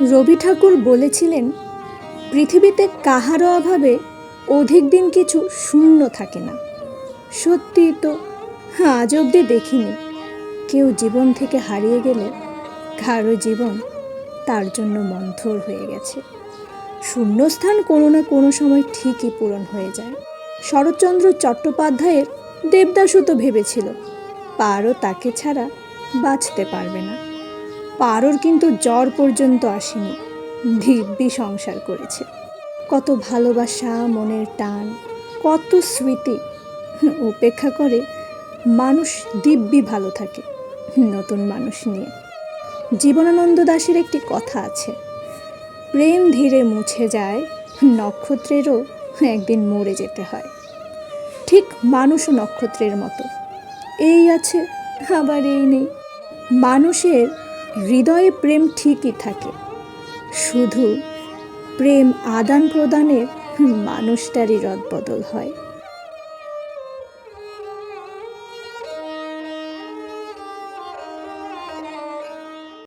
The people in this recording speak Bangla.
রবি ঠাকুর বলেছিলেন, পৃথিবীতে কাহারও অভাবে অধিক দিন কিছু শূন্য থাকে না। সত্যি তো হ্যাঁ আজ অবধি দেখিনি। কেউ জীবন থেকে হারিয়ে গেলে কারও জীবন তার জন্য মন্থর হয়ে গেছে। শূন্যস্থান কোনো না কোনো সময় ঠিকই পূরণ হয়ে যায়। শরৎচন্দ্র চট্টোপাধ্যায়ের দেবদাসও তো ভেবেছিল, পারও তাকে ছাড়া বাঁচতে পারবে না। পারোর কিন্তু জ্বর পর্যন্ত আসেনি। দিব্যি সংসার করেছে। কত ভালোবাসা, মনের টান, কত স্মৃতি। উপেক্ষা করে মানুষ দিব্যি ভালো থাকে, নতুন মানুষ নিয়ে। জীবনানন্দ দাশের একটি কথা আছে। প্রেম ধীরে মুছে যায়, নক্ষত্রেরও একদিন মরে যেতে হয়। ঠিক মানুষও নক্ষত্রের মতো। এই আছে, আবার এই নেই। মানুষের হৃদয়ে প্রেম ঠিকই থাকে। শুধু প্রেম আদান প্রদানের মানুষটারই রদবদল হয়।